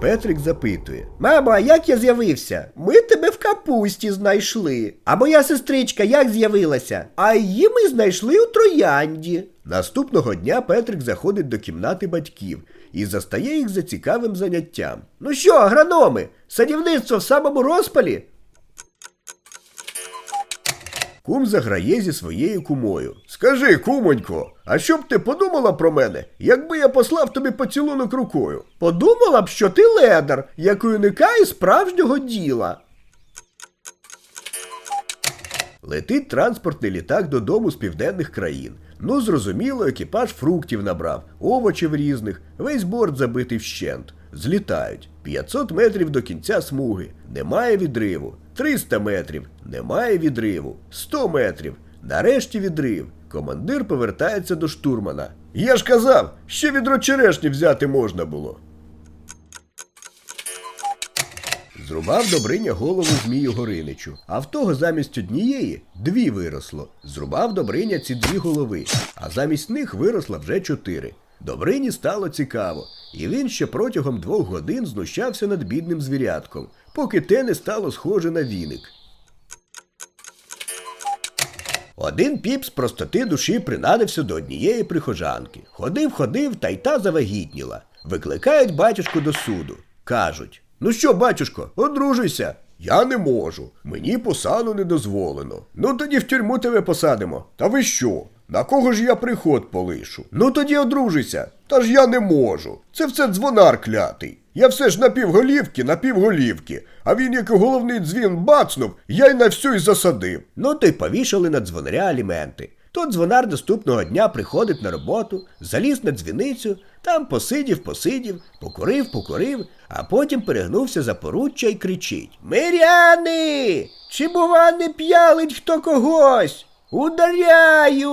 Петрик запитує: Мама, як я з'явився? Ми тебе в капусті знайшли. А моя сестричка як з'явилася? А її ми знайшли у троянді. Наступного дня Петрик заходить до кімнати батьків і застає їх за цікавим заняттям. Ну що, агрономи, садівництво в самому розпалі? Кум заграє зі своєю кумою. Скажи, кумонько, а що б ти подумала про мене, якби я послав тобі поцілунок рукою? Подумала б, що ти ледар, як уникає справжнього діла. Летить транспортний літак додому з південних країн. Ну, зрозуміло, екіпаж фруктів набрав, овочів різних, весь борт забитий вщент. Злітають. 500 метрів до кінця смуги. Немає відриву. 300 метрів. Немає відриву. 100 метрів. Нарешті відрив. Командир повертається до штурмана. Я ж казав, ще відро черешні взяти можна було. Зрубав Добриня голову Змію Гориничу, а в того замість однієї дві виросло. Зрубав Добриня ці дві голови, а замість них виросла вже чотири. Добрині стало цікаво, і він ще протягом двох годин знущався над бідним звірятком, поки те не стало схоже на віник. Один піп з простоти душі принадився до однієї прихожанки. Ходив, ходив, та й та завагітніла. Викликають батюшку до суду. Кажуть: Ну що, батюшко, одружуйся. Я не можу. Мені посаду не дозволено. Ну тоді в тюрму тебе посадимо. Та ви що? На кого ж я приход полишу? Ну тоді одружуйся. Та ж я не можу. Це все дзвонар клятий. Я все ж напівголівки, напівголівки, а він, як головний дзвін бацнув, я й на всю й засадив. Ну то й повішали на дзвонаря аліменти. То дзвонар наступного дня приходить на роботу, заліз на дзвіницю, там посидів, посидів, покурив, покурив, а потім перегнувся за поруччя і кричить: Миряни! Чи бува не п'ялить хто когось? Ударяю!